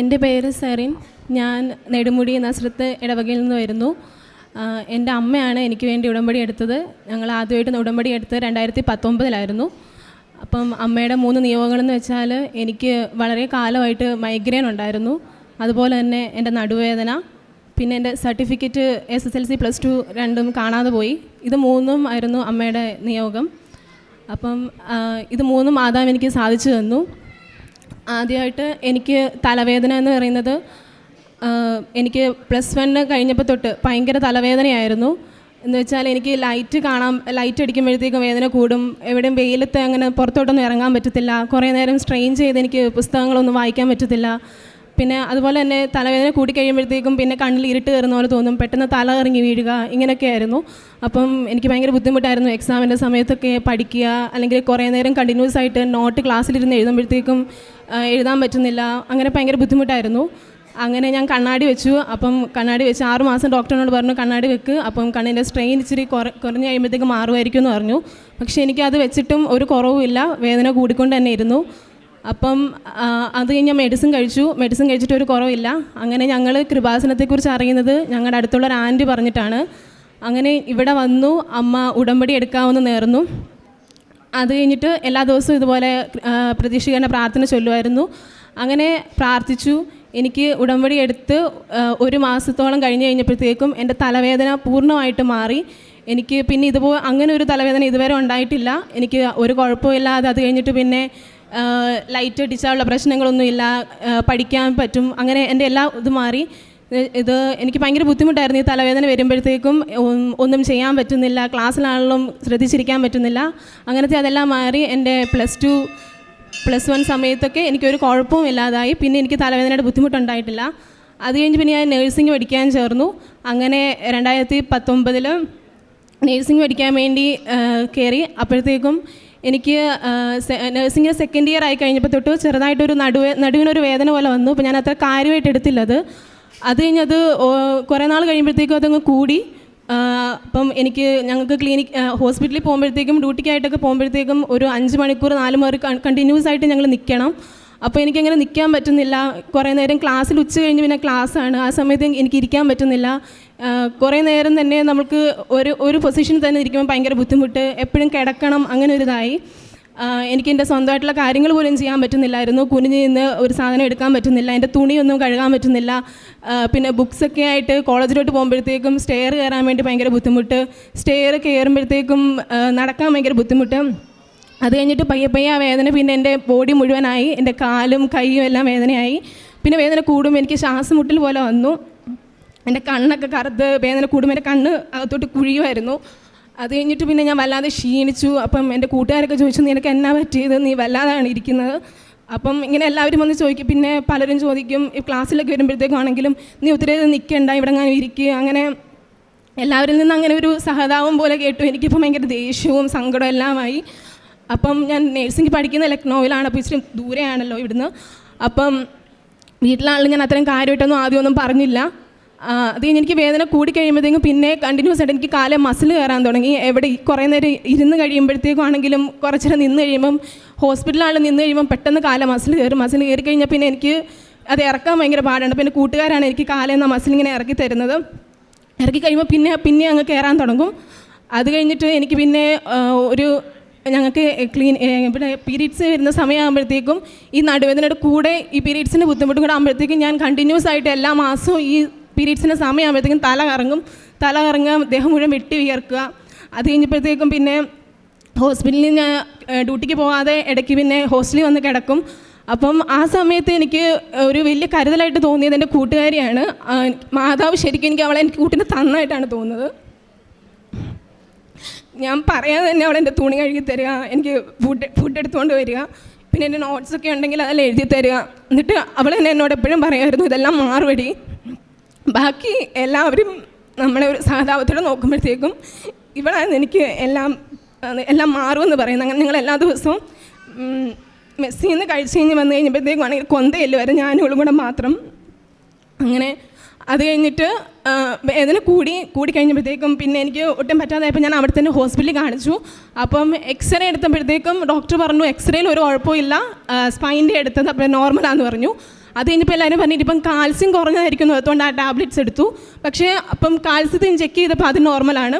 എന്റെ പേര് സെറിൻ. ഞാൻ നെടുമുടി നസ്രത്ത് ഇടവകയിൽ നിന്ന് വരുന്നു. എന്റെ അമ്മയാണ് എനിക്ക് വേണ്ടി ഉടമ്പടി എടുത്തത്. ഞങ്ങൾ ആദ്യമായിട്ട് ഉടമ്പടി എടുത്തത് രണ്ടായിരത്തി പത്തൊമ്പതിലായിരുന്നു അപ്പം അമ്മയുടെ മൂന്ന് നിയോഗങ്ങളെന്ന് വെച്ചാൽ എനിക്ക് വളരെ കാലമായിട്ട് മൈഗ്രെയിൻ ഉണ്ടായിരുന്നു. അതുപോലെ തന്നെ എന്റെ നടുവേദന പിന്നെ എന്റെ certificate S S L C plus two രണ്ടും കാണാതെ പോയി. ഇത് മൂന്നും ആയിരുന്നു അമ്മയുടെ നിയോഗം. അപ്പം ഇത് മൂന്നും ആദാം എനിക്ക് സാധിച്ചു തന്നു. ആദ്യമായിട്ട് എനിക്ക് തലവേദന എന്ന് പറയുന്നത് എനിക്ക് പ്ലസ് വണ്ണ് കഴിഞ്ഞപ്പോൾ തൊട്ട് ഭയങ്കര തലവേദനയായിരുന്നു. എന്ന് വെച്ചാൽ എനിക്ക് ലൈറ്റ് കാണാൻ ലൈറ്റ് അടിക്കുമ്പോഴത്തേക്കും വേദന കൂടും. എവിടെയും വെയിലത്ത് അങ്ങനെ പുറത്തോട്ടൊന്നും ഇറങ്ങാൻ പറ്റത്തില്ല. കുറേ നേരം സ്ട്രെയിൻ ചെയ്ത് എനിക്ക് പുസ്തകങ്ങളൊന്നും വായിക്കാൻ പറ്റത്തില്ല. പിന്നെ അതുപോലെ തന്നെ തലവേദന കൂടി കഴിയുമ്പോഴത്തേക്കും പിന്നെ കണ്ണിൽ ഇരുട്ട് കയറുന്ന പോലെ തോന്നും. പെട്ടെന്ന് തല ഇറങ്ങി വീഴുക ഇങ്ങനെയൊക്കെ ആയിരുന്നു. അപ്പം എനിക്ക് ഭയങ്കര ബുദ്ധിമുട്ടായിരുന്നു എക്സാമിന്റെ സമയത്തൊക്കെ പഠിക്കുക അല്ലെങ്കിൽ കുറേ നേരം കണ്ടിന്യൂസ് ആയിട്ട് നോട്ട് ക്ലാസ്സിലിരുന്ന് എഴുതുമ്പോഴത്തേക്കും എഴുതാൻ പറ്റുന്നില്ല. അങ്ങനെ ഭയങ്കര ബുദ്ധിമുട്ടായിരുന്നു. അങ്ങനെ ഞാൻ കണ്ണാടി വെച്ചു. അപ്പം കണ്ണാടി വെച്ച് ആറ് മാസം ഡോക്ടറിനോട് പറഞ്ഞു കണ്ണാടി വെക്ക്. അപ്പം കണ്ണിന്റെ സ്ട്രെയിൻ ഇച്ചിരി കുറ കുറഞ്ഞ് കഴിയുമ്പോഴത്തേക്ക് മാറുമായിരിക്കും എന്ന് പറഞ്ഞു. പക്ഷേ എനിക്കത് വെച്ചിട്ടും ഒരു കുറവുമില്ല വേദന കൂടിക്കൊണ്ട് തന്നെ ഇരുന്നു. അപ്പം അത് കഴിഞ്ഞ് മെഡിസിൻ കഴിച്ചു. മെഡിസിൻ കഴിച്ചിട്ട് ഒരു കുറവില്ല അങ്ങനെ ഞങ്ങൾ കൃപാസനത്തെക്കുറിച്ച് അറിയുന്നത് ഞങ്ങളുടെ അടുത്തുള്ള ഒരു ആന്റി പറഞ്ഞിട്ടാണ്. അങ്ങനെ ഇവിടെ വന്നു. അമ്മ ഉടമ്പടി എടുക്കാമെന്ന് നേർന്നു. അത് കഴിഞ്ഞിട്ട് എല്ലാ ദിവസവും ഇതുപോലെ പ്രതീക്ഷിക്കേണ്ട പ്രാർത്ഥന ചൊല്ലുമായിരുന്നു. അങ്ങനെ പ്രാർത്ഥിച്ചു. എനിക്ക് ഉടമ്പടി എടുത്ത് ഒരു മാസത്തോളം കഴിഞ്ഞ് കഴിഞ്ഞപ്പോഴത്തേക്കും എന്റെ തലവേദന പൂർണമായിട്ട് മാറി. എനിക്ക് പിന്നെ ഇതുപോലെ അങ്ങനെ ഒരു തലവേദന ഇതുവരെ ഉണ്ടായിട്ടില്ല. എനിക്ക് ഒരു കുഴപ്പമില്ലാതെ അത് കഴിഞ്ഞിട്ട് പിന്നെ ലൈറ്റ് അടിച്ചാലുള്ള പ്രശ്നങ്ങളൊന്നുമില്ല പഠിക്കാൻ പറ്റും. അങ്ങനെ എന്റെ എല്ലാ ഇത് മാറി. ഇത് എനിക്ക് ഭയങ്കര ബുദ്ധിമുട്ടായിരുന്നു ഈ തലവേദന വരുമ്പോഴത്തേക്കും ഒന്നും ചെയ്യാൻ പറ്റുന്നില്ല ക്ലാസ്സിലാണെങ്കിലും ശ്രദ്ധിച്ചിരിക്കാൻ പറ്റുന്നില്ല. അങ്ങനത്തെ അതെല്ലാം മാറി എന്റെ പ്ലസ് ടു പ്ലസ് വൺ സമയത്തൊക്കെ എനിക്കൊരു കുഴപ്പവും ഇല്ലാതായി. പിന്നെ എനിക്ക് തലവേദനയുടെ ബുദ്ധിമുട്ടുണ്ടായിട്ടില്ല. അത് കഴിഞ്ഞ് പിന്നെ ഞാൻ നേഴ്സിംഗ് പഠിക്കാൻ ചേർന്നു. അങ്ങനെ രണ്ടായിരത്തി പത്തൊമ്പതിൽ നേഴ്സിംഗ് പഠിക്കാൻ വേണ്ടി കയറി അപ്പോഴത്തേക്കും എനിക്ക് നേഴ്സിംഗ് സെക്കൻഡ് ഇയർ ആയി കഴിഞ്ഞപ്പോൾ തൊട്ട് ചെറുതായിട്ടൊരു നടുവേ നടുവിനൊരു വേദന പോലെ വന്നു. അപ്പോൾ ഞാൻ അത്ര കാര്യമായിട്ട് എടുത്തില്ലത്. അത് കഴിഞ്ഞത് കുറേ നാൾ കഴിയുമ്പോഴത്തേക്കും അതങ്ങ് കൂടി. അപ്പം എനിക്ക് ഞങ്ങൾക്ക് ക്ലിനിക് ഹോസ്പിറ്റലിൽ പോകുമ്പോഴത്തേക്കും ഡ്യൂട്ടിക്കായിട്ടൊക്കെ പോകുമ്പോഴത്തേക്കും ഒരു അഞ്ച് മണിക്കൂർ നാല് മണിക്കൂർ കണ്ടിന്യൂസ് ആയിട്ട് ഞങ്ങൾ നിൽക്കണം. അപ്പോൾ എനിക്കങ്ങനെ നിൽക്കാൻ പറ്റുന്നില്ല. കുറേ നേരം ക്ലാസ്സിൽ ഉച്ച കഴിഞ്ഞ് പിന്നെ ക്ലാസ്സാണ്. ആ സമയത്ത് എനിക്ക് ഇരിക്കാൻ പറ്റുന്നില്ല. കുറേ നേരം തന്നെ നമുക്ക് ഒരു ഒരു പൊസിഷനിൽ തന്നെ ഇരിക്കുമ്പോൾ ഭയങ്കര ബുദ്ധിമുട്ട്. എപ്പോഴും കിടക്കണം അങ്ങനെ ഒരു ഇതായി. എനിക്ക് എന്റെ സ്വന്തമായിട്ടുള്ള കാര്യങ്ങൾ പോലും ചെയ്യാൻ പറ്റുന്നില്ലായിരുന്നു. കുനിഞ്ഞ് നിന്ന് ഒരു സാധനം എടുക്കാൻ പറ്റുന്നില്ല. എന്റെ തുണിയൊന്നും കഴുകാൻ പറ്റുന്നില്ല. പിന്നെ ബുക്സൊക്കെ ആയിട്ട് കോളേജിലോട്ട് പോകുമ്പോഴത്തേക്കും സ്റ്റെയർ കയറാൻ വേണ്ടി ഭയങ്കര ബുദ്ധിമുട്ട്. സ്റ്റെയർ കയറുമ്പോഴത്തേക്കും നടക്കാൻ ഭയങ്കര ബുദ്ധിമുട്ട്. അത് കഴിഞ്ഞിട്ട് പയ്യെ പയ്യെ ആ വേദന പിന്നെ എന്റെ ബോഡി മുഴുവനായി. എന്റെ കാലും കൈയും എല്ലാം വേദനയായി. പിന്നെ വേദന കൂടുമ്പോൾ എനിക്ക് ശ്വാസം പോലെ വന്നു. എന്റെ കണ്ണൊക്കെ കറുത്ത് വേദന കൂടുമ്പോൾ എന്റെ കണ്ണ് അകത്തോട്ട് കുഴിയുമായിരുന്നു. അത് കഴിഞ്ഞിട്ട് പിന്നെ ഞാൻ വല്ലാതെ ക്ഷീണിച്ചു. അപ്പം എന്റെ കൂട്ടുകാരൊക്കെ ചോദിച്ചു നിനക്ക് എന്നാ പറ്റിയത്? നീ വല്ലാതാണ് ഇരിക്കുന്നത്. അപ്പം ഇങ്ങനെ എല്ലാവരും വന്ന് ചോദിക്കും. പിന്നെ പലരും ചോദിക്കും ഈ ക്ലാസ്സിലൊക്കെ വരുമ്പോഴത്തേക്കാണെങ്കിലും നീ ഒത്തിരി നിൽക്കണ്ട ഇവിടെ ഞാൻ ഇരിക്കുക അങ്ങനെ എല്ലാവരിൽ നിന്ന് അങ്ങനെ ഒരു സഹതാപം പോലെ കേട്ടു. എനിക്കിപ്പോൾ ഭയങ്കര ദേഷ്യവും സങ്കടവും എല്ലാമായി. അപ്പം ഞാൻ നേഴ്സിംഗ് പഠിക്കുന്ന ലക്നൗവിലാണ് അപ്പോൾ ഇച്ചിരി ദൂരെയാണല്ലോ ഇവിടുന്ന്. അപ്പം വീട്ടിലാണെങ്കിലും ഞാൻ അത്രയും കാര്യമായിട്ടൊന്നും ആദ്യമൊന്നും പറഞ്ഞില്ല. അത് കഴിഞ്ഞ് എനിക്ക് വേദന കൂടി കഴിയുമ്പോഴത്തേക്കും പിന്നെ കണ്ടിന്യൂസ് ആയിട്ട് എനിക്ക് കാലം മസിൽ കയറാൻ തുടങ്ങി. എവിടെ കുറേ നേരം ഇരുന്ന് കഴിയുമ്പോഴത്തേക്കും ആണെങ്കിലും കുറച്ചേരം നിന്ന് കഴിയുമ്പം ഹോസ്പിറ്റലാണ് നിന്ന് കഴിയുമ്പം പെട്ടെന്ന് കാലം മസിൽ കയറും. മസിൽ കയറി കഴിഞ്ഞാൽ പിന്നെ എനിക്ക് അത് ഇറക്കാൻ ഭയങ്കര പാടാണ്. പിന്നെ കൂട്ടുകാരാണ് എനിക്ക് കാലെന്ന മസിൽ ഇങ്ങനെ ഇറക്കി തരുന്നത്. ഇറക്കി കഴിയുമ്പോൾ പിന്നെ പിന്നെ അങ്ങ് കയറാൻ തുടങ്ങും. അത് കഴിഞ്ഞിട്ട് എനിക്ക് പിന്നെ ഒരു ഞങ്ങൾക്ക് ക്ലീൻ പിന്നെ പീരീഡ്സ് വരുന്ന സമയമാകുമ്പോഴത്തേക്കും ഈ നടുവേദനയുടെ കൂടെ ഈ പീരീഡ്സിന്റെ ബുദ്ധിമുട്ട് കൂടെ ആകുമ്പോഴത്തേക്കും ഞാൻ കണ്ടിന്യൂസ് ആയിട്ട് എല്ലാ മാസവും ഈ പീരീഡ്സിന്റെ സമയമാകുമ്പോഴത്തേക്കും തല കറങ്ങും. തല കറങ്ങുക ദേഹം മുഴുവൻ വെട്ടി വിയർക്കുക. അത് കഴിഞ്ഞപ്പോഴത്തേക്കും പിന്നെ ഹോസ്പിറ്റലിൽ ഞാൻ ഡ്യൂട്ടിക്ക് പോകാതെ ഇടയ്ക്ക് പിന്നെ ഹോസ്റ്റലിൽ വന്ന് കിടക്കും. അപ്പം ആ സമയത്ത് എനിക്ക് ഒരു വലിയ കരുതലായിട്ട് തോന്നിയത് എന്റെ കൂട്ടുകാരിയാണ്. മാതാവ് ശരിക്കും എനിക്ക് അവളെ എനിക്ക് കൂട്ടിന് തന്നായിട്ടാണ് തോന്നുന്നത്. ഞാൻ പറയാതെ തന്നെ അവൾ എന്റെ തുണി കഴുകി തരിക എനിക്ക് ഫുഡ് ഫുഡ് എടുത്തുകൊണ്ട് വരിക. പിന്നെ എന്റെ നോട്ട്സൊക്കെ ഉണ്ടെങ്കിൽ അതെല്ലാം എഴുതി തരിക. എന്നിട്ട് അവൾ തന്നെ എന്നോട് എപ്പോഴും പറയുമായിരുന്നു ഇതെല്ലാം മാറുപടി ബാക്കി എല്ലാവരും നമ്മളെ ഒരു സഹതാപത്തോടെ നോക്കുമ്പോഴത്തേക്കും ഇവളാണ് എനിക്ക് എല്ലാം എല്ലാം മാറുമെന്ന് പറയുന്നത്. അങ്ങനെ ഞങ്ങൾ എല്ലാ ദിവസവും മെസ്സിൽ നിന്ന് കഴിച്ച് കഴിഞ്ഞ് വന്നു കഴിഞ്ഞപ്പോഴത്തേക്കും ആണെങ്കിൽ കൊന്തയില്ല വരെ ഞാനും ഇവളും കൂടെ മാത്രം. അങ്ങനെ അത് കഴിഞ്ഞിട്ട് വേദന കൂടി കൂടി കഴിഞ്ഞപ്പോഴത്തേക്കും പിന്നെ എനിക്ക് ഒട്ടും പറ്റാതായപ്പോൾ ഞാൻ അവിടെ തന്നെ ഹോസ്പിറ്റലിൽ കാണിച്ചു. അപ്പം എക്സ്റേ എടുത്തപ്പോഴത്തേക്കും ഡോക്ടർ പറഞ്ഞു എക്സ്റേയിൽ ഒരു കുഴപ്പമില്ല സ്പൈന്റെ എടുത്തത് അപ്പോൾ നോർമലാന്ന് പറഞ്ഞു. അത് കഴിഞ്ഞപ്പോൾ എല്ലാവരും പറഞ്ഞിട്ട് ഇപ്പം കാൽസ്യം കുറഞ്ഞതായിരിക്കുന്നു. അതുകൊണ്ട് ആ ടാബ്ലറ്റ്സ് എടുത്തു. പക്ഷേ അപ്പം കാൽസ്യത്തിന് ചെക്ക് ചെയ്തപ്പോൾ അത് നോർമലാണ്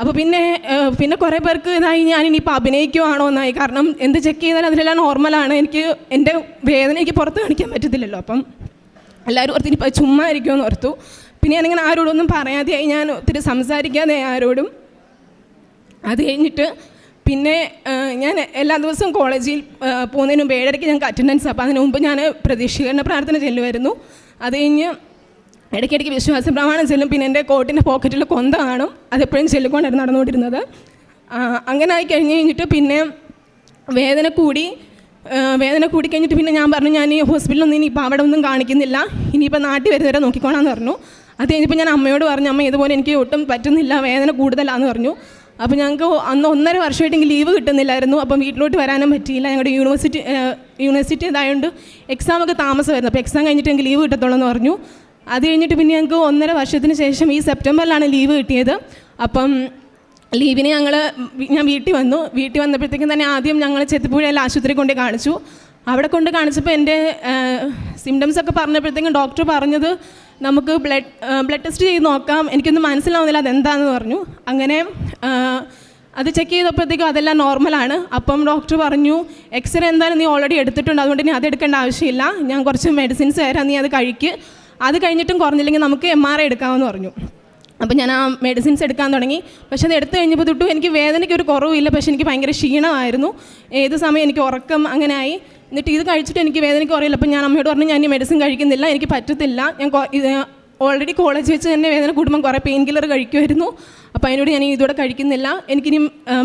അപ്പോൾ പിന്നെ പിന്നെ കുറേ പേർക്ക് ഇതായി ഞാൻ ഇനിയിപ്പോൾ അഭിനയിക്കുവാണോ എന്നായി. കാരണം എന്ത് ചെക്ക് ചെയ്താലും അതിലെല്ലാം നോർമലാണ് എനിക്ക് എന്റെ വേദന എനിക്ക് പുറത്ത് കാണിക്കാൻ പറ്റത്തില്ലല്ലോ. അപ്പം എല്ലാവരും ഓർത്ത് ഇനിയിപ്പോൾ ചുമ്മാ ഇരിക്കുമെന്ന് ഓർത്തു. പിന്നെ ഞാനിങ്ങനെ ആരോടൊന്നും പറയാതെയായി. ഞാൻ ഒത്തിരി സംസാരിക്കാതെ ആരോടും. അത് കഴിഞ്ഞിട്ട് പിന്നെ ഞാൻ എല്ലാ ദിവസവും കോളേജിൽ പോകുന്നതിന് മുമ്പ് ഏഴരയ്ക്ക് ഞങ്ങൾക്ക് അറ്റൻഡൻസ് അപ്പോൾ അതിന് മുമ്പ് ഞാൻ പ്രതീക്ഷീകരണ പ്രാർത്ഥന ചെല്ലുമായിരുന്നു. അത് കഴിഞ്ഞ് ഇടയ്ക്കിടയ്ക്ക് വിശ്വാസ പ്രമാണം ചെല്ലും. പിന്നെ എന്റെ കോട്ടിന്റെ പോക്കറ്റിൽ കൊന്ത കാണും. അതെപ്പോഴും ചെല്ലിക്കൊണ്ടായിരുന്നു നടന്നുകൊണ്ടിരുന്നത്. അങ്ങനെ ആയി കഴിഞ്ഞ് കഴിഞ്ഞിട്ട് പിന്നെ വേദന കൂടി വേദന കൂടി കഴിഞ്ഞിട്ട് പിന്നെ ഞാൻ പറഞ്ഞു ഞാൻ ഈ ഹോസ്പിറ്റലൊന്നും ഇനിയിപ്പോൾ അവിടെ ഒന്നും കാണിക്കുന്നില്ല. ഇനിയിപ്പോൾ നാട്ടിൽ വരുന്നവരെ നോക്കിക്കോളാന്ന് പറഞ്ഞു. അത് കഴിഞ്ഞപ്പോൾ ഞാൻ അമ്മയോട് പറഞ്ഞു അമ്മ ഇതുപോലെ എനിക്ക് ഒട്ടും പറ്റുന്നില്ല. വേദന കൂടുതലാന്ന് പറഞ്ഞു. അപ്പോൾ ഞങ്ങൾക്ക് അന്ന് ഒന്നര വർഷമായിട്ടെങ്കിൽ ലീവ് കിട്ടുന്നില്ലായിരുന്നു. അപ്പം വീട്ടിലോട്ട് വരാനും പറ്റിയില്ല. ഞങ്ങളുടെ യൂണിവേഴ്സിറ്റി യൂണിവേഴ്സിറ്റി ഇതായതുകൊണ്ട് എക്സാമൊക്കെ താമസമായിരുന്നു. അപ്പോൾ എക്സാം കഴിഞ്ഞിട്ട് എനിക്ക് ലീവ് കിട്ടത്തുള്ളൂ എന്ന് പറഞ്ഞു. അത് കഴിഞ്ഞിട്ട് പിന്നെ ഞങ്ങൾക്ക് ഒന്നര വർഷത്തിന് ശേഷം ഈ സെപ്റ്റംബറിലാണ് ലീവ് കിട്ടിയത്. അപ്പം ലീവിന് ഞങ്ങൾ ഞാൻ വീട്ടിൽ വന്നു. വീട്ടിൽ വന്നപ്പോഴത്തേക്കും തന്നെ ആദ്യം ഞങ്ങൾ ചെത്തിപ്പുഴയിൽ ആശുപത്രി കൊണ്ട് കാണിച്ചു. അവിടെ കൊണ്ട് കാണിച്ചപ്പോൾ എന്റെ സിംറ്റംസ് ഒക്കെ പറഞ്ഞപ്പോഴത്തേക്കും ഡോക്ടർ പറഞ്ഞത് നമുക്ക് ബ്ലഡ് ബ്ലഡ് ടെസ്റ്റ് ചെയ്ത് നോക്കാം. എനിക്കൊന്നും മനസ്സിലാവുന്നില്ല അതെന്താണെന്ന് പറഞ്ഞു. അങ്ങനെ അത് ചെക്ക് ചെയ്തപ്പോഴത്തേക്കും അതെല്ലാം നോർമലാണ് അപ്പം ഡോക്ടർ പറഞ്ഞു എക്സ്റേ എന്തായാലും നീ ഓൾറെഡി എടുത്തിട്ടുണ്ട്. അതുകൊണ്ട് നീ അത് എടുക്കേണ്ട ആവശ്യമില്ല. ഞാൻ കുറച്ച് മെഡിസിൻസ് തരാം. നീ അത് കഴിക്ക്. അത് കഴിഞ്ഞിട്ടും കുറഞ്ഞില്ലെങ്കിൽ നമുക്ക് എം ആർ ഐ എടുക്കാമെന്ന് പറഞ്ഞു. അപ്പം ഞാൻ ആ മെഡിസിൻസ് എടുക്കാൻ തുടങ്ങി. പക്ഷെ അത് എടുത്തു കഴിഞ്ഞപ്പോൾ തൊട്ടു എനിക്ക് വേദനയ്ക്ക് ഒരു കുറവില്ല പക്ഷെ എനിക്ക് ഭയങ്കര ക്ഷീണമായിരുന്നു. ഏത് സമയം എനിക്ക് ഉറക്കം അങ്ങനെ ആയി. എന്നിട്ട് ഇത് കഴിച്ചിട്ട് എനിക്ക് വേദനയ്ക്ക് കുറയില്ല. അപ്പം ഞാൻ അമ്മയോട് പറഞ്ഞു ഞാൻ ഈ മെഡിസിൻ കഴിക്കുന്നില്ല എനിക്ക് പറ്റത്തില്ല. ഞാൻ ഓൾറെഡി കോളേജ് വെച്ച് തന്നെ വേദന കൂടുമ്പം കുറേ പെയിൻ കില്ലർ കഴിക്കുമായിരുന്നു. അപ്പോൾ അതിനോട് ഞാൻ ഇതോടെ കഴിക്കുന്നില്ല. എനിക്കിനി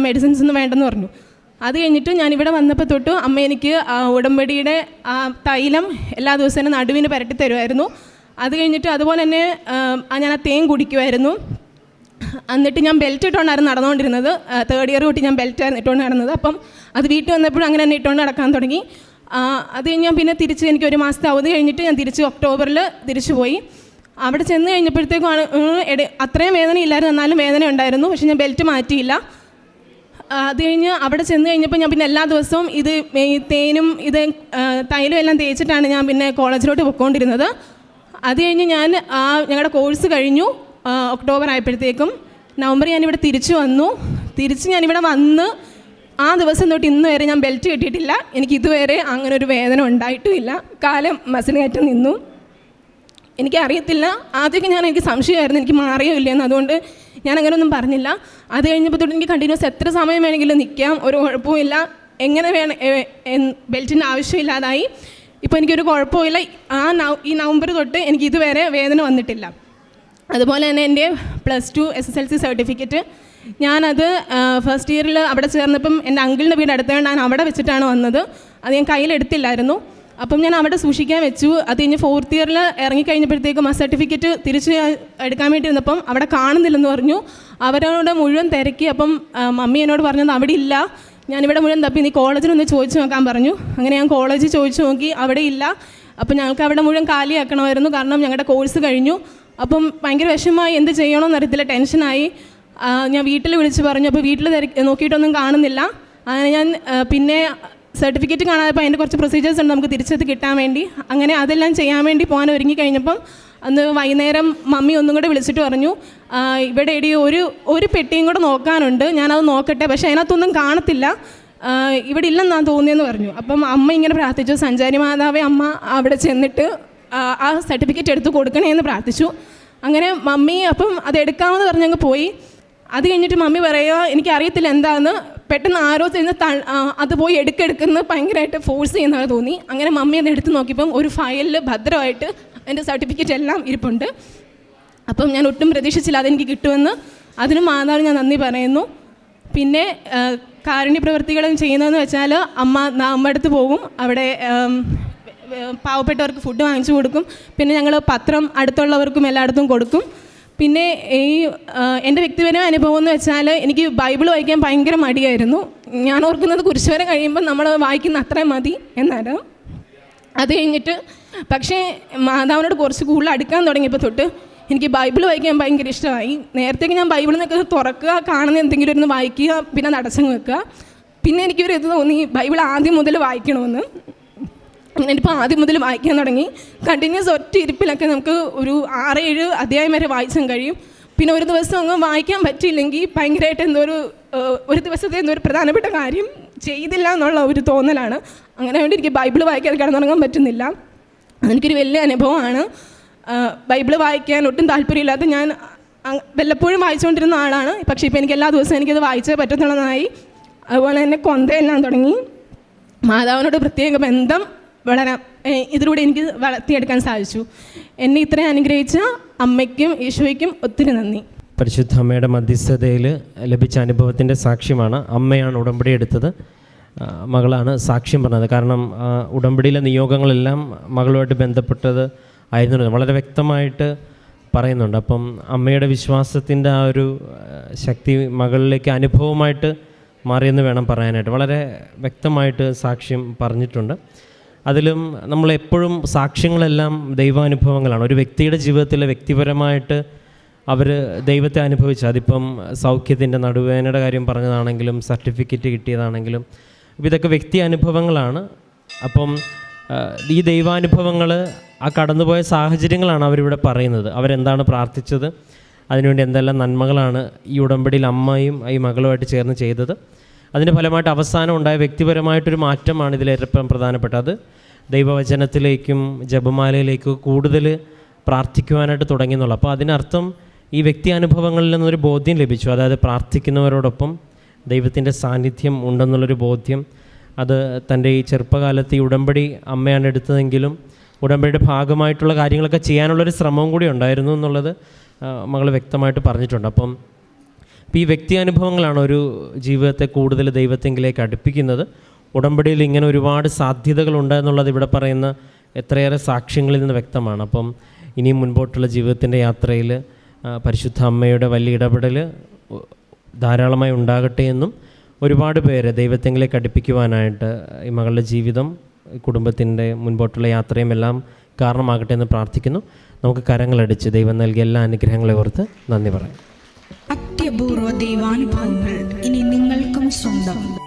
മെഡിസിൻസ് ഒന്നും വേണ്ടെന്ന് പറഞ്ഞു. അത് കഴിഞ്ഞിട്ട് ഞാൻ ഇവിടെ വന്നപ്പോൾ തൊട്ട് അമ്മ എനിക്ക് ഉടമ്പടിയുടെ ആ തൈലം എല്ലാ ദിവസവും നടുവിന് പുരട്ടി തരുമായിരുന്നു. അത് കഴിഞ്ഞിട്ട് അതുപോലെ തന്നെ ഞാൻ ആ തേൻ കുടിക്കുമായിരുന്നു. എന്നിട്ട് ഞാൻ ബെൽറ്റ് ഇട്ടുകൊണ്ടായിരുന്നു നടന്നുകൊണ്ടിരുന്നത്. തേർഡ് ഇയർ തൊട്ട് ഞാൻ ബെൽറ്റ് ആയിരുന്നു ഇട്ടുകൊണ്ട് നടന്നത് അപ്പം അത് വീട്ടിൽ വന്നപ്പോഴും അങ്ങനെ തന്നെ ഇട്ടുകൊണ്ട് നടക്കാൻ തുടങ്ങി. അത് ഞാൻ പിന്നെ തിരിച്ച് എനിക്ക് ഒരു മാസത്തെ അവധി കഴിഞ്ഞിട്ട് ഞാൻ തിരിച്ച് ഒക്ടോബറിൽ തിരിച്ചു പോയി. അവിടെ ചെന്ന് എടെ- അത്രയും വേദന ഇല്ലായിരുന്നു. എന്നാലും വേദന ഉണ്ടായിരുന്നു. പക്ഷെ ഞാൻ ബെൽറ്റ് മാറ്റിയില്ല. അത് കഴിഞ്ഞ് അവിടെ ചെന്ന് കഴിഞ്ഞപ്പോൾ ഞാൻ പിന്നെ എല്ലാ ദിവസവും ഇത് തേനും ഇത് തൈലും എല്ലാം തേച്ചിട്ടാണ് ഞാൻ പിന്നെ കോളേജിലോട്ട് പൊയ്ക്കൊണ്ടിരുന്നത്. അത് കഴിഞ്ഞ് ഞാൻ ഞങ്ങളുടെ കോഴ്സ് കഴിഞ്ഞു. ഒക്ടോബർ ആയപ്പോഴത്തേക്കും നവംബർ ഞാനിവിടെ തിരിച്ചു വന്നു. തിരിച്ച് ഞാനിവിടെ വന്ന് ആ ദിവസം തൊട്ട് ഇന്ന് വരെ ഞാൻ ബെൽറ്റ് കെട്ടിയിട്ടില്ല. എനിക്ക് ഇതുവരെ അങ്ങനെ ഒരു വേദന ഉണ്ടായിട്ടുമില്ല കാലം മസിൽ കയറ്റം നിന്നു. എനിക്കറിയത്തില്ല. ആദ്യമൊക്കെ ഞാൻ എനിക്ക് സംശയമായിരുന്നു. എനിക്ക് മാറിയോ ഇല്ലയെന്ന് അതുകൊണ്ട് ഞാൻ അങ്ങനെ ഒന്നും പറഞ്ഞില്ല. അത് കഴിഞ്ഞപ്പോൾ തൊട്ട് എനിക്ക് കണ്ടിന്യൂസ് എത്ര സമയം വേണമെങ്കിലും നിൽക്കാം. ഒരു കുഴപ്പമില്ല എങ്ങനെ വേണം ബെൽറ്റിന്റെ ആവശ്യമില്ലാതായി. ഇപ്പോൾ എനിക്കൊരു കുഴപ്പമില്ല ആ ഈ നവംബർ തൊട്ട് എനിക്ക് ഇതുവരെ വേദന വന്നിട്ടില്ല. അതുപോലെ തന്നെ എന്റെ plus two S S L C certificate ഞാനത് ഫസ്റ്റ് ഇയറിൽ അവിടെ ചേർന്നപ്പം എന്റെ അങ്കിളിന്റെ വീട് അടുത്തുകൊണ്ട് ഞാൻ അവിടെ വെച്ചിട്ടാണ് വന്നത്. അത് ഞാൻ കയ്യിലെടുത്തില്ലായിരുന്നു അപ്പം ഞാൻ അവിടെ സൂക്ഷിക്കാൻ വെച്ചു. അത് കഴിഞ്ഞ് ഫോർത്ത് ഇയറിൽ ഇറങ്ങിക്കഴിഞ്ഞപ്പോഴത്തേക്കും ആ സർട്ടിഫിക്കറ്റ് തിരിച്ച് എടുക്കാൻ വേണ്ടി ഇരുന്നപ്പം അവിടെ കാണുന്നില്ലെന്ന് പറഞ്ഞു. അവരോട് മുഴുവൻ തിരക്കി. അപ്പം മമ്മി എന്നോട് പറഞ്ഞത് അവിടെ ഇല്ല. ഞാനിവിടെ മുഴുവൻ തപ്പി. നീ കോളേജിലൊന്ന് ചോദിച്ചു നോക്കാൻ പറഞ്ഞു. അങ്ങനെ ഞാൻ കോളേജിൽ ചോദിച്ചു നോക്കി. അവിടെ ഇല്ല. അപ്പം ഞങ്ങൾക്ക് അവിടെ മുഴുവൻ കാലിയാക്കണമായിരുന്നു. കാരണം ഞങ്ങളുടെ കോഴ്സ് കഴിഞ്ഞു. അപ്പം ഭയങ്കര വിഷമമായി. എന്ത് ചെയ്യണമെന്നറിയത്തില്ല ടെൻഷനായി. ഞാൻ വീട്ടിൽ വിളിച്ച് പറഞ്ഞു അപ്പോൾ വീട്ടിൽ നോക്കിയിട്ടൊന്നും കാണുന്നില്ല. അങ്ങനെ ഞാൻ പിന്നെ സർട്ടിഫിക്കറ്റ് കാണാതപ്പോൾ അതിന്റെ കുറച്ച് പ്രൊസീജിയേഴ്സ് ഉണ്ട് നമുക്ക് തിരിച്ചത് കിട്ടാൻ വേണ്ടി. അങ്ങനെ അതെല്ലാം ചെയ്യാൻ വേണ്ടി പോകാൻ ഒരുങ്ങി കഴിഞ്ഞപ്പം അന്ന് വൈകുന്നേരം മമ്മി ഒന്നും കൂടെ വിളിച്ചിട്ട് പറഞ്ഞു ഇവിടെ ഇടി ഒരു ഒരു പെട്ടിയും കൂടെ നോക്കാനുണ്ട് ഞാനത് നോക്കട്ടെ പക്ഷേ അതിനകത്തൊന്നും കാണത്തില്ല. ഇവിടെ ഇല്ലെന്നാണ് തോന്നിയെന്ന് പറഞ്ഞു. അപ്പം അമ്മ ഇങ്ങനെ പ്രാർത്ഥിച്ചു സഞ്ചാരി മാതാവേ അമ്മ അവിടെ ചെന്നിട്ട് ആ സർട്ടിഫിക്കറ്റ് എടുത്ത് കൊടുക്കണേ എന്ന് പ്രാർത്ഥിച്ചു. അങ്ങനെ മമ്മി അപ്പം അത് എടുക്കാമെന്ന് പറഞ്ഞങ്ങ് പോയി. അത് കഴിഞ്ഞിട്ട് മമ്മി പറയുക എനിക്കറിയത്തില്ല എന്താണെന്ന് പെട്ടെന്ന് ആരോ ചെയ്യുന്ന അത് പോയി എടുക്കെടുക്കുന്ന ഭയങ്കരമായിട്ട് ഫോഴ്സ് ചെയ്യുന്നതാണ് തോന്നി. അങ്ങനെ മമ്മി അത് എടുത്ത് നോക്കിയപ്പം ഒരു ഫയലിൽ ഭദ്രമായിട്ട് എന്റെ സർട്ടിഫിക്കറ്റ് എല്ലാം ഇരിപ്പുണ്ട്. അപ്പം ഞാൻ ഒട്ടും പ്രതീക്ഷിച്ചില്ല അതെനിക്ക് കിട്ടുമെന്ന്. അതിന് മാതാവിന് ഞാൻ നന്ദി പറയുന്നു. പിന്നെ കാരുണ്യ പ്രവൃത്തികളും ചെയ്യുന്നതെന്ന് വെച്ചാൽ അമ്മ അമ്മ അടുത്ത് പോകും. അവിടെ പാവപ്പെട്ടവർക്ക് ഫുഡ് വാങ്ങിച്ചു കൊടുക്കും. പിന്നെ ഞങ്ങൾ പത്രം അടുത്തുള്ളവർക്കും എല്ലായിടത്തും കൊടുക്കും. പിന്നെ ഈ എന്റെ വ്യക്തിപരമായ അനുഭവം എന്ന് വെച്ചാൽ എനിക്ക് ബൈബിൾ വായിക്കാൻ ഭയങ്കര മടിയായിരുന്നു. ഞാൻ ഓർക്കുന്നത് കുരിശുവരെ കഴിയുമ്പോൾ നമ്മൾ വായിക്കുന്ന അത്രയും മതി എന്നാണ്. അത് കഴിഞ്ഞിട്ട് പക്ഷേ മാതാവിനോട് കുറച്ച് കൂടുതൽ അടുക്കാൻ തുടങ്ങിയപ്പോൾ തൊട്ട് എനിക്ക് ബൈബിൾ വായിക്കാൻ ഭയങ്കര ഇഷ്ടമായി. നേരത്തേക്ക് ഞാൻ ബൈബിൾ നിന്നൊക്കെ തുറക്കുക കാണുന്ന എന്തെങ്കിലും ഇരുന്ന് വായിക്കുക പിന്നെ അത് അടച്ചങ്ങ് വെക്കുക. പിന്നെ എനിക്കൊരു ഇത് തോന്നി ബൈബിൾ ആദ്യം മുതൽ വായിക്കണമെന്ന്. ഞാനിപ്പോൾ ആദ്യം മുതൽ വായിക്കാൻ തുടങ്ങി. കണ്ടിന്യൂസ് ഒറ്റ ഇരിപ്പിലൊക്കെ നമുക്ക് ഒരു ആറേഴ് അധ്യായം വരെ വായിച്ചാൻ കഴിയും. പിന്നെ ഒരു ദിവസം അങ്ങ് വായിക്കാൻ പറ്റിയില്ലെങ്കിൽ ഭയങ്കരമായിട്ട് എന്തോ ഒരു ഒരു ദിവസത്തെ എന്തോ ഒരു പ്രധാനപ്പെട്ട കാര്യം ചെയ്തില്ല എന്നുള്ള ഒരു തോന്നലാണ്. അങ്ങനെ വേണ്ടി എനിക്ക് ബൈബിൾ വായിക്കാൻ കിടന്നുറങ്ങാൻ പറ്റുന്നില്ല. എനിക്കൊരു വലിയ അനുഭവമാണ്. ബൈബിൾ വായിക്കാൻ ഒട്ടും താല്പര്യമില്ലാത്ത ഞാൻ വല്ലപ്പോഴും വായിച്ചുകൊണ്ടിരുന്ന ആളാണ്. പക്ഷേ ഇപ്പോൾ എനിക്ക് എല്ലാ ദിവസവും എനിക്കത് വായിച്ചേ പറ്റത്തുള്ളതായി. അതുപോലെ തന്നെ കൊന്തയെല്ലാം തുടങ്ങി. മാതാവിനോട് പ്രത്യേക ബന്ധം വളരാൻ ഏഹ് ഇതിലൂടെ എനിക്ക് വളർത്തിയെടുക്കാൻ സാധിച്ചു. എന്നെ ഇത്രയും അനുഗ്രഹിച്ച അമ്മയ്ക്കും ഈശോയ്ക്കും ഒത്തിരി നന്ദി. പരിശുദ്ധ അമ്മയുടെ മധ്യസ്ഥതയിൽ ലഭിച്ച അനുഭവത്തിന്റെ സാക്ഷ്യമാണ് അമ്മയാണ് ഉടമ്പടി എടുത്തത്. മകളാണ് സാക്ഷ്യം പറഞ്ഞത്. കാരണം ഉടമ്പടിയിലെ നിയോഗങ്ങളെല്ലാം മകളുമായിട്ട് ബന്ധപ്പെട്ടത് ആയിരുന്നു. വളരെ വ്യക്തമായിട്ട് പറയുന്നുണ്ട്. അപ്പം അമ്മയുടെ വിശ്വാസത്തിന്റെ ആ ഒരു ശക്തി മകളിലേക്ക് അനുഭവമായിട്ട് മാറിയെന്ന് വേണം പറയാനായിട്ട്. വളരെ വ്യക്തമായിട്ട് സാക്ഷ്യം പറഞ്ഞിട്ടുണ്ട്. അതിലും നമ്മളെപ്പോഴും സാക്ഷ്യങ്ങളെല്ലാം ദൈവാനുഭവങ്ങളാണ്. ഒരു വ്യക്തിയുടെ ജീവിതത്തിലെ വ്യക്തിപരമായിട്ട് അവർ ദൈവത്തെ അനുഭവിച്ച. അതിപ്പം സൗഖ്യത്തിന്റെ നടുവേനയുടെ കാര്യം പറഞ്ഞതാണെങ്കിലും സർട്ടിഫിക്കറ്റ് കിട്ടിയതാണെങ്കിലും അപ്പോൾ ഇതൊക്കെ വ്യക്തി അനുഭവങ്ങളാണ്. അപ്പം ഈ ദൈവാനുഭവങ്ങൾ ആ കടന്നുപോയ സാഹചര്യങ്ങളാണ് അവരിവിടെ പറയുന്നത്. അവരെന്താണ് പ്രാർത്ഥിച്ചത്? അതിനുവേണ്ടി എന്തെല്ലാം നന്മകളാണ് ഈ ഉടമ്പടിയിൽ അമ്മയും ഈ മകളുമായിട്ട് ചേർന്ന് ചെയ്തത്? അതിന്റെ ഫലമായിട്ട് അവസാനം ഉണ്ടായ വ്യക്തിപരമായിട്ടൊരു മാറ്റമാണ് ഇതിലേറ്റവും പ്രധാനപ്പെട്ടത്. ദൈവവചനത്തിലേക്കും ജപമാലയിലേക്കും കൂടുതൽ പ്രാർത്ഥിക്കുവാനായിട്ട് തുടങ്ങി എന്നുള്ളത് അപ്പോൾ അതിനർത്ഥം ഈ വ്യക്തി അനുഭവങ്ങളിൽ നിന്നൊരു ബോധ്യം ലഭിച്ചു. അതായത് പ്രാർത്ഥിക്കുന്നവരോടൊപ്പം ദൈവത്തിന്റെ സാന്നിധ്യം ഉണ്ടെന്നുള്ളൊരു ബോധ്യം. അത് തന്റെ ഈ ചെറുപ്പകാലത്ത് ഈ ഉടമ്പടി അമ്മയാണ് എടുത്തതെങ്കിലും ഉടമ്പടിയുടെ ഭാഗമായിട്ടുള്ള കാര്യങ്ങളൊക്കെ ചെയ്യാനുള്ളൊരു ശ്രമവും കൂടി ഉണ്ടായിരുന്നു എന്നുള്ളത് മകൾ വ്യക്തമായിട്ട് പറഞ്ഞിട്ടുണ്ട്. അപ്പം ഈ വ്യക്തി അനുഭവങ്ങളാണ് ഒരു ജീവിതത്തെ കൂടുതൽ ദൈവത്തെങ്കിലേക്ക് അടുപ്പിക്കുന്നത്. ഉടമ്പടിയിൽ ഇങ്ങനെ ഒരുപാട് സാധ്യതകളുണ്ട് എന്നുള്ളത് ഇവിടെ പറയുന്ന എത്രയേറെ സാക്ഷ്യങ്ങളിൽ നിന്ന് വ്യക്തമാണ്. അപ്പം ഇനിയും മുൻപോട്ടുള്ള ജീവിതത്തിന്റെ യാത്രയിൽ പരിശുദ്ധ അമ്മയുടെ വലിയ ഇടപെടൽ ധാരാളമായി ഉണ്ടാകട്ടെ എന്നും ഒരുപാട് പേര് ദൈവത്തെങ്കിലേക്ക് അടുപ്പിക്കുവാനായിട്ട് ഈ മകളുടെ ജീവിതം കുടുംബത്തിന്റെ മുൻപോട്ടുള്ള യാത്രയും എല്ലാം കാരണമാകട്ടെ എന്ന് പ്രാർത്ഥിക്കുന്നു. നമുക്ക് കരങ്ങളടിച്ച് ദൈവം നൽകിയ എല്ലാ അനുഗ്രഹങ്ങളെ ഓർത്ത് നന്ദി പറയാം. അത്യപൂർവ ദൈവാനുഭവങ്ങൾ ഇനി നിങ്ങൾക്കും സ്വന്തം.